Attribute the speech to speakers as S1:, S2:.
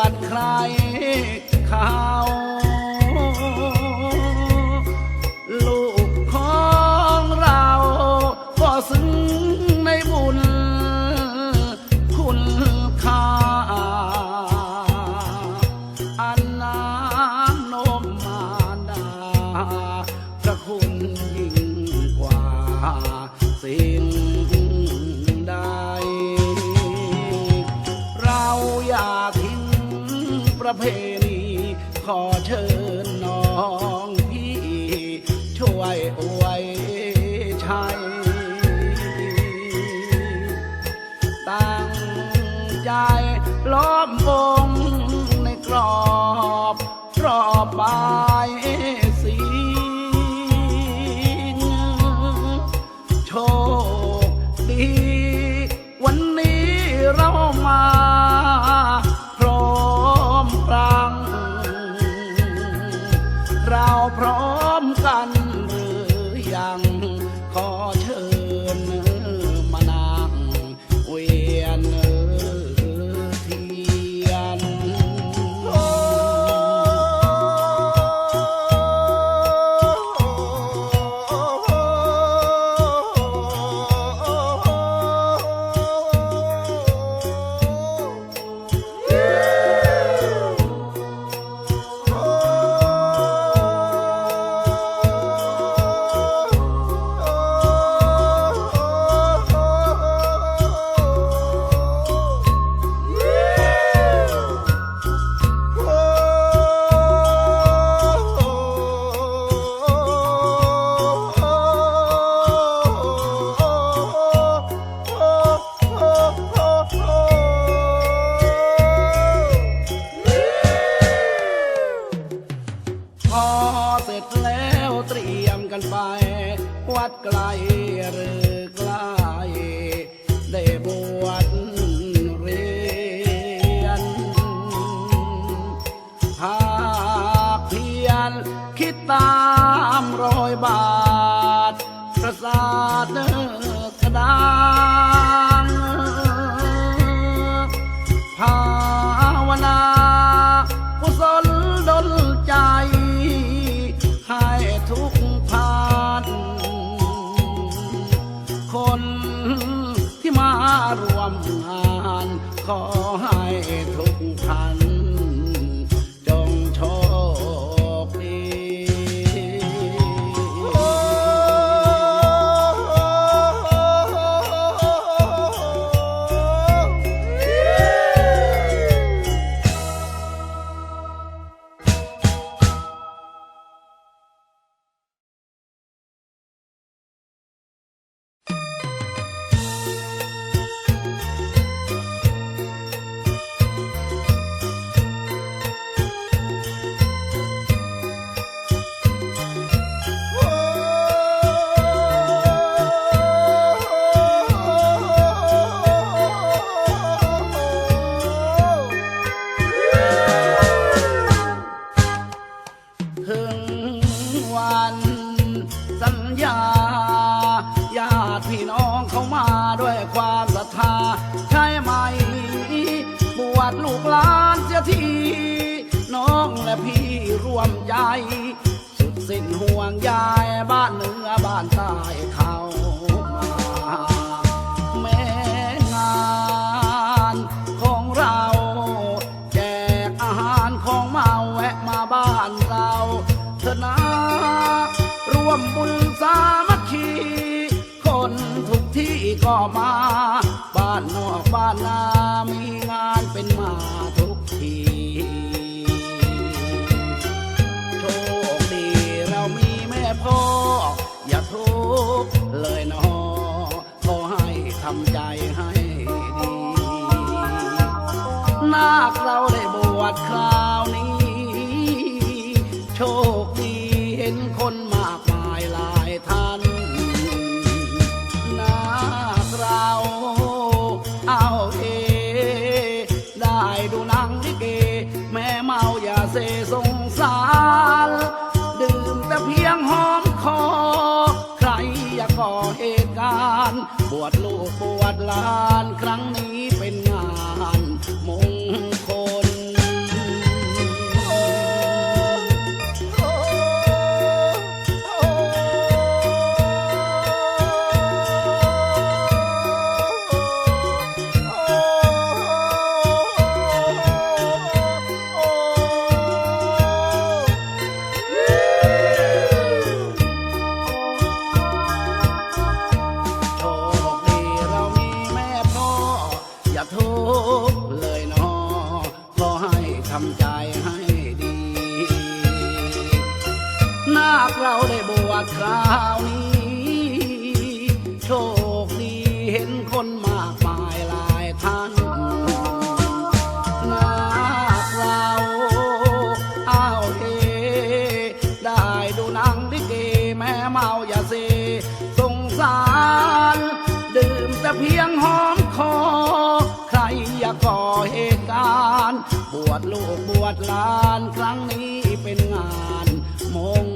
S1: วดใครเขา ประเพณี ขอเชิญน้องพี่ ช่วยอวยชัยตั้งใจล้อมวงในกรอบรอบบา พอเสร็จแล้วเตรียมกันไป วัดไกลหรือไกลได้บวชเรียน หากเพียรคิดตามรอยบาท ประสาทเดิกระดา ทุก น้องเขามาด้วยความศรัทธาใช่ไหม บวชลูกหลานเสียที น้องและพี่ร่วมใจ สุดสิ้นห่วงใยบ้านเหนือบ้านใต้เขามาแม้งานของเรา แจกอาหารของเมาแวะมาบ้านเราเถอะนะร่วมบุญสาม ก็มา บ้านนอกบ้านนามีงานเป็นมาทุกที โชคดีเรามีแม่พ่อ อย่าทุกข์เลยนอขอให้ทำใจให้ดี นาคเราได้บวชคราวนี้ โชคดีเห็นคน เราได้บวชคราวนี้ โชคดีเห็นคนมากมายหลายท่านนาคเราอ้าวเฮได้ดูหนังลิเกแม่เมาอย่าเซสงสาร ดื่มแต่เพียงหอมคอ ใครอยากก่อเหตุการณ์บวชลูกบวชหลานครั้งนี้เป็นงานมง